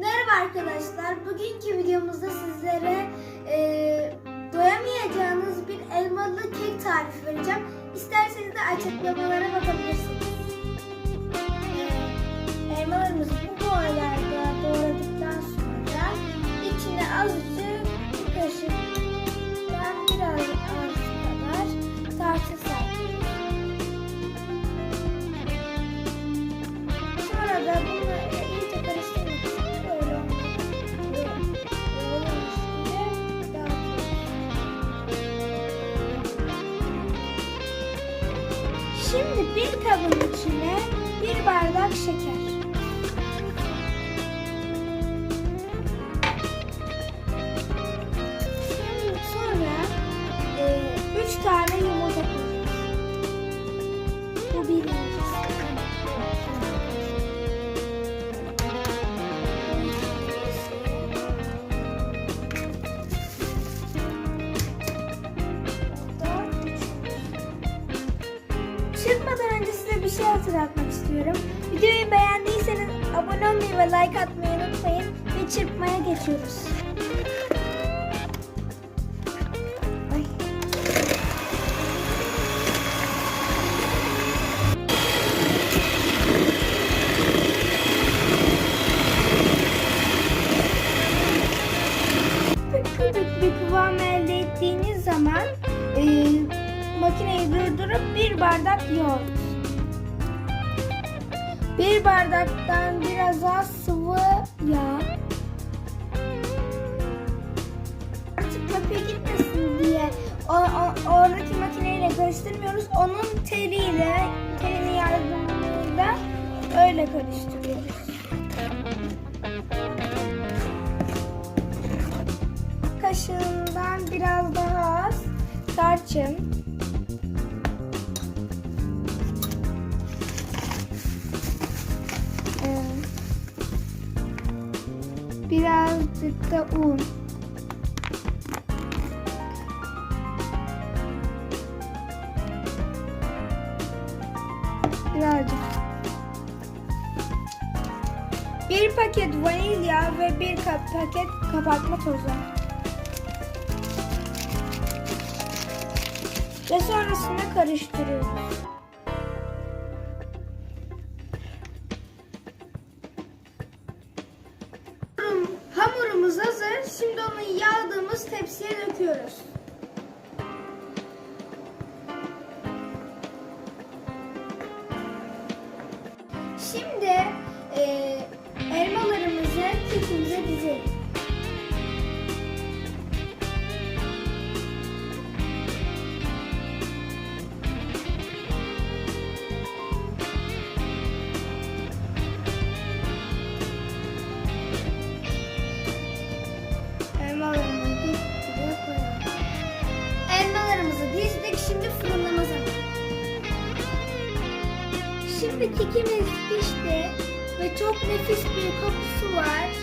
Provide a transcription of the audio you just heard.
Merhaba arkadaşlar. Bugünkü videomuzda sizlere e, doyamayacağınız bir elmalı kek tarifi vereceğim. İsterseniz de açıklamalara bakabilirsiniz. Şimdi bir kabın içine bir bardak şeker. Çıkmadan önce size bir şey hatırlatmak istiyorum. Videoyu beğendiyseniz abone olmayı ve like atmayı unutmayın ve çırpmaya geçiyoruz. Makineyi durdurup bir bardak yoğurt. Bir bardaktan biraz az sıvı yağ. Artık köpüğe gitmesin diye o, o- oradaki makineyle karıştırmıyoruz. Onun teliyle, telini yardımıyla öyle karıştırıyoruz. kaşığından biraz daha az tarçın. Birazcık da un. Birazcık. Bir paket vanilya ve bir paket kabartma tozu. Ve sonrasında karıştırıyoruz. Onu yağdığımız tepsiye döküyoruz. Şimdi e, elmalarımızı kekimize dizelim. Şimdi kekimiz pişti ve çok nefis bir kokusu var.